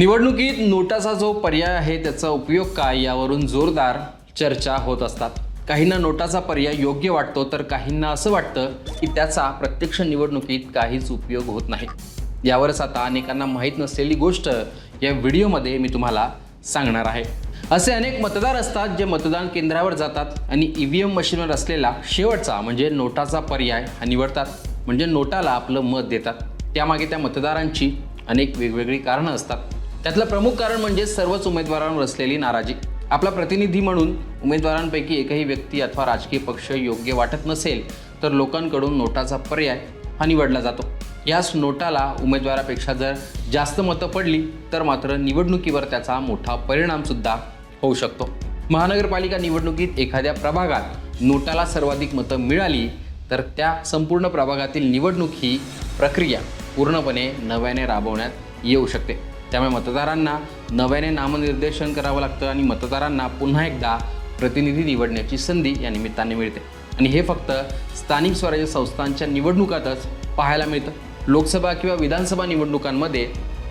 निवडणुकीत नोटाचा जो पर्याय आहे त्याचा उपयोग काय यावरून जोरदार चर्चा होत असतात. काहींना नोटाचा पर्याय योग्य वाटतो तर काहींना असं वाटतं की त्याचा प्रत्यक्ष निवडणुकीत काहीच उपयोग होत नाही. यावरच आता अनेकांना माहीत नसलेली गोष्ट या व्हिडिओमध्ये मी तुम्हाला सांगणार आहे. असे अनेक मतदार असतात जे मतदान केंद्रावर जातात आणि ई व्ही एम मशीनवर असलेला शेवटचा म्हणजे नोटाचा पर्याय हा निवडतात. म्हणजे नोटाला आपलं मत देतात. त्यामागे त्या मतदारांची अनेक वेगवेगळी कारणं असतात. त्यातलं प्रमुख कारण म्हणजे सर्वच उमेदवारांवर असलेली नाराजी. आपला प्रतिनिधी म्हणून उमेदवारांपैकी एकही व्यक्ती अथवा राजकीय पक्ष योग्य वाटत नसेल तर लोकांकडून नोटाचा पर्याय हा निवडला जातो. याच नोटाला उमेदवारापेक्षा जर जास्त मतं पडली तर मात्र निवडणुकीवर त्याचा मोठा परिणामसुद्धा होऊ शकतो. महानगरपालिका निवडणुकीत एखाद्या प्रभागात नोटाला सर्वाधिक मतं मिळाली तर त्या संपूर्ण प्रभागातील निवडणूक ही प्रक्रिया पूर्णपणे नव्याने राबवण्यात येऊ शकते. त्यामुळे मतदारांना नव्याने नामनिर्देशन करावं लागतं आणि मतदारांना पुन्हा एकदा प्रतिनिधी निवडण्याची संधी या निमित्ताने मिळते. आणि हे फक्त स्थानिक स्वराज्य संस्थांच्या निवडणुकातच पाहायला मिळतं. लोकसभा किंवा विधानसभा निवडणुकांमध्ये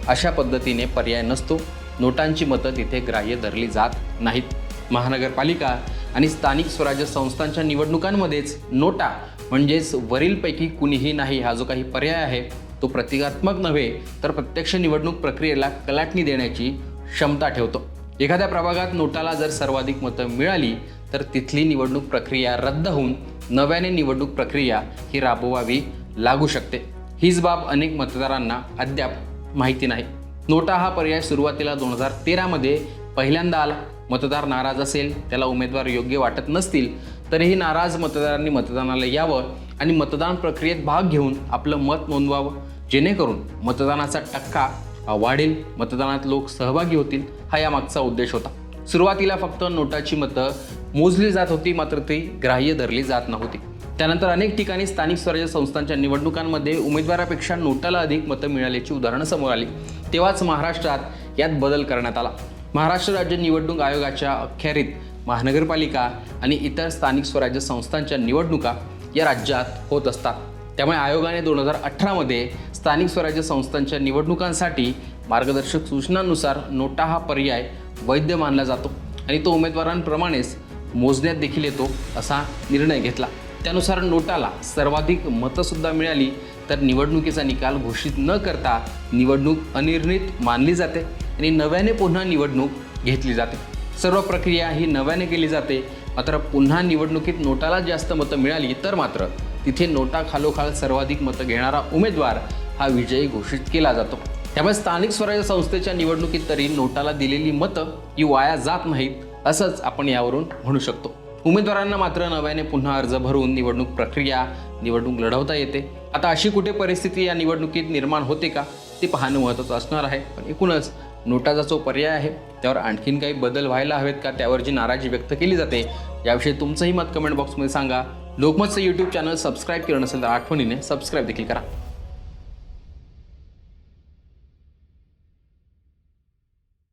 अशा पद्धतीने पर्याय नसतो. नोटांची मतं तिथे ग्राह्य धरली जात नाहीत. महानगरपालिका आणि स्थानिक स्वराज्य संस्थांच्या निवडणुकांमध्येच नोटा म्हणजेच वरीलपैकी कुणीही नाही हा जो काही पर्याय आहे तो प्रतिकात्मक नव्हे तर प्रत्यक्ष निवडणूक प्रक्रियेला कलाटणी देण्याची क्षमता ठेवतो. एखाद्या प्रभागात नोटाला जर सर्वाधिक मतं मिळाली तर तिथली निवडणूक प्रक्रिया रद्द होऊन नव्याने निवडणूक प्रक्रिया ही राबवावी लागू शकते. हीच बाब अनेक मतदारांना अद्याप माहिती नाही. नोटा हा पर्याय सुरुवातीला दोन हजार तेरामध्ये पहिल्यांदा आला. मतदार नाराज असेल त्याला उमेदवार योग्य वाटत नसतील तरीही नाराज मतदारांनी मतदानाला यावं आणि मतदान प्रक्रियेत भाग घेऊन आपलं मत नोंदवावं. जेणेकरून मतदानाचा टक्का वाढेल मतदानात लोक सहभागी होतील हा यामागचा उद्देश होता. सुरुवातीला फक्त नोटाची मतं मोजली जात होती मात्र ती ग्राह्य धरली जात नव्हती. त्यानंतर अनेक ठिकाणी स्थानिक स्वराज्य संस्थांच्या निवडणुकांमध्ये उमेदवारापेक्षा नोटाला अधिक मतं मिळाल्याची उदाहरणं समोर आली. तेव्हाच महाराष्ट्रात यात बदल करण्यात आला. महाराष्ट्र राज्य निवडणूक आयोगाच्या अखेरीत महानगरपालिका आणि इतर स्थानिक स्वराज्य संस्थांच्या निवडणुका या राज्यात होत असतात. त्यामुळे आयोगाने दोन हजार अठरामध्ये स्थानिक स्वराज्य संस्थांच्या निवडणुकांसाठी मार्गदर्शक सूचनांनुसार नोटा हा पर्याय वैध मानला जातो आणि तो उमेदवारांप्रमाणेच मोजण्यात देखील येतो असा निर्णय घेतला. त्यानुसार नोटाला सर्वाधिक मतंसुद्धा मिळाली तर निवडणुकीचा निकाल घोषित न करता निवडणूक अनिर्णित मानली जाते आणि नव्याने पुन्हा निवडणूक घेतली जाते. सर्व प्रक्रिया ही नव्याने केली जाते. मात्र पुन्हा निवडणुकीत नोटाला जास्त मतं मिळाली तर मात्र तिथे नोटा खालोखाल सर्वाधिक मतं घेणारा उमेदवार हा विजयी घोषित केला जातो. त्यामुळे स्थानिक स्वराज्य संस्थेच्या निवडणुकीत तरी नोटाला दिलेली मतं ही वाया जात नाहीत असंच आपण यावरून म्हणू शकतो. उमेदवारांना मात्र नव्याने पुन्हा अर्ज भरून निवडणूक प्रक्रिया निवडणूक लढवता येते. आता अशी कुठे परिस्थिती या निवडणुकीत निर्माण होते का? ते पाहणं महत्त्वाचं असणार आहे. पण एकूणच नोटाचा जो पर्याय आहे त्यावर आणखीन काही बदल व्हायला हवेत का? त्यावर जी नाराजी व्यक्त केली जाते याविषयी तुमचंही मत कमेंट बॉक्समध्ये सांगा. लोकमतचं यूट्यूब चॅनल सबस्क्राईब केलं नसेल तर आठवणीने सबस्क्राईब देखील करा.